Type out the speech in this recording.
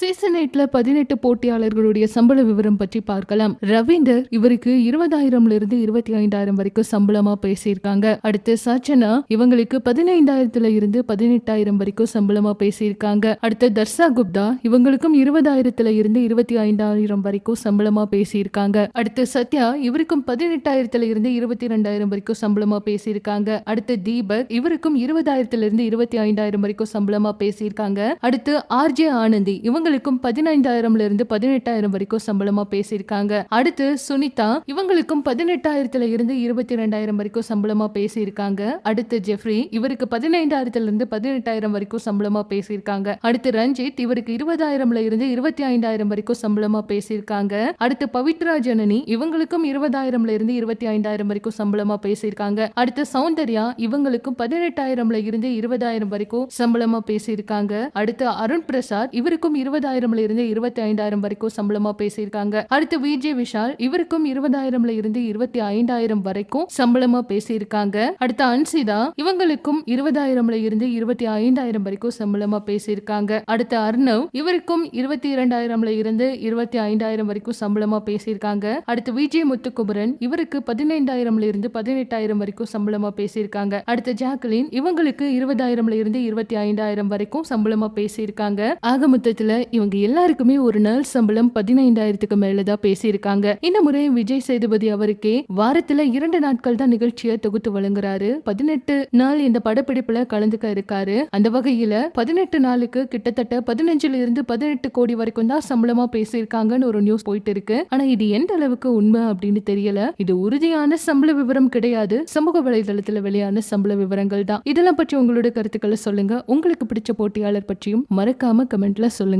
Season எயிட்ல பதினெட்டு போட்டியாளர்களுடைய சம்பள விவரம் பற்றி பார்க்கலாம். ரவீந்தர் இவருக்கு இருபதாயிரம்ல இருந்து இருபத்தி ஐந்தாயிரம் வரைக்கும் சம்பளமா பேசியிருக்காங்க. அடுத்து சச்சனா இவங்களுக்கு பதினைந்தாயிரத்துல இருந்து பதினெட்டாயிரம் வரைக்கும் சம்பளமா பேசியிருக்காங்க. அடுத்து தர்ஷா குப்தா இவங்களுக்கும் இருபதாயிரத்துல இருந்து இருபத்தி ஐந்தாயிரம் வரைக்கும் சம்பளமா பேசியிருக்காங்க. அடுத்து சத்யா இவருக்கும் பதினெட்டாயிரத்துல இருந்து இருபத்தி ரெண்டாயிரம் வரைக்கும் சம்பளமா பேசியிருக்காங்க. அடுத்து தீபக் இவருக்கும் இருபதாயிரத்துல இருந்து இருபத்தி ஐந்தாயிரம் வரைக்கும் சம்பளமா பேசியிருக்காங்க. அடுத்து ஆர்ஜே ஆனந்தி இவங்க இவங்களுக்கும் பதினைந்தாயிரம்ல இருந்து பதினெட்டாயிரம் வரைக்கும் சம்பளமா பேசியிருக்காங்க. அடுத்து சுனிதா இவங்களுக்கும் பதினெட்டாயிரத்துல இருந்து இருபத்தி ரெண்டாயிரம் வரைக்கும் சம்பளமா பேசியிருக்காங்க. அடுத்து ஜெஃப்ரி இவருக்கு பதினைந்தாயிரத்துல இருந்து பதினெட்டாயிரம் வரைக்கும் சம்பளமா பேசியிருக்காங்க. அடுத்து ரஞ்சித் இவருக்கு இருபதாயிரம்ல இருந்து இருபத்தி ஐந்தாயிரம் வரைக்கும் சம்பளமா பேசியிருக்காங்க. அடுத்து பவித்ரா ஜனனி இவங்களுக்கும் இருபதாயிரம்ல இருந்து இருபத்தி ஐந்தாயிரம் வரைக்கும் சம்பளமா பேசியிருக்காங்க. அடுத்து சௌந்தர்யா இவங்களுக்கும் பதினெட்டாயிரம்ல இருந்து இருபதாயிரம் வரைக்கும் சம்பளமா பேசியிருக்காங்க. அடுத்து அருண் பிரசாத் இவருக்கும் இருபது இருபதாயிரம்ல இருந்து இருபத்தி ஐந்தாயிரம் வரைக்கும் சம்பளமா பேசியிருக்காங்க. அடுத்து விஜய் விஷால் இவருக்கும் இருபதாயிரம்ல இருந்து இருபத்தி ஐந்தாயிரம் வரைக்கும் சம்பளமா பேசியிருக்காங்க. அடுத்து அன்சிதா இவங்களுக்கும் இருபதாயிரம்ல இருந்து இருபத்தி ஐந்தாயிரம் வரைக்கும் சம்பளமா பேசியிருக்காங்க. அடுத்து அர்ணவ் இவருக்கும் இருபத்தி இரண்டாயிரம்ல இருந்து இருபத்தி ஐந்தாயிரம் வரைக்கும் சம்பளமா பேசியிருக்காங்க. அடுத்து விஜய் முத்துக்குமரன் இவருக்கு பதினைந்தாயிரம்ல இருந்து பதினெட்டாயிரம் வரைக்கும் சம்பளமா பேசியிருக்காங்க. அடுத்து ஜாக்லின் இவங்களுக்கு இருபதாயிரம்ல இருந்து இருபத்தி ஐந்தாயிரம் வரைக்கும் சம்பளமா பேசியிருக்காங்க. ஆக மொத்தத்துல இவங்க எல்லாருக்குமே ஒரு நாள் சம்பளம் பதினைந்தாயிரத்துக்கு மேலதான் பேசியிருக்காங்க. இந்த முறை விஜய் சேதுபதி அவருக்கே வாரத்துல இரண்டு நாட்கள் தான் நிகழ்ச்சியை தொகுத்து வழங்குறாரு. பதினெட்டு நாள் இந்த படப்பிடிப்புல கலந்துக்க இருக்காரு. அந்த வகையில பதினெட்டு நாளுக்கு கிட்டத்தட்ட பதினஞ்சுல இருந்து பதினெட்டு கோடி வரைக்கும் தான் சம்பளமா பேசியிருக்காங்கன்னு ஒரு நியூஸ் போயிட்டு இருக்கு ஆனா இது எந்த அளவுக்கு உண்மை அப்படின்னு தெரியல. இது உறுதியான சம்பள விவரம் கிடையாது. சமூக வலைதளத்துல வெளியான சம்பள விவரங்கள் தான். இதெல்லாம் பற்றி உங்களோட கருத்துக்களை சொல்லுங்க. உங்களுக்கு பிடிச்ச போட்டியாளர் பற்றியும் மறக்காம கமெண்ட்ல சொல்லுங்க.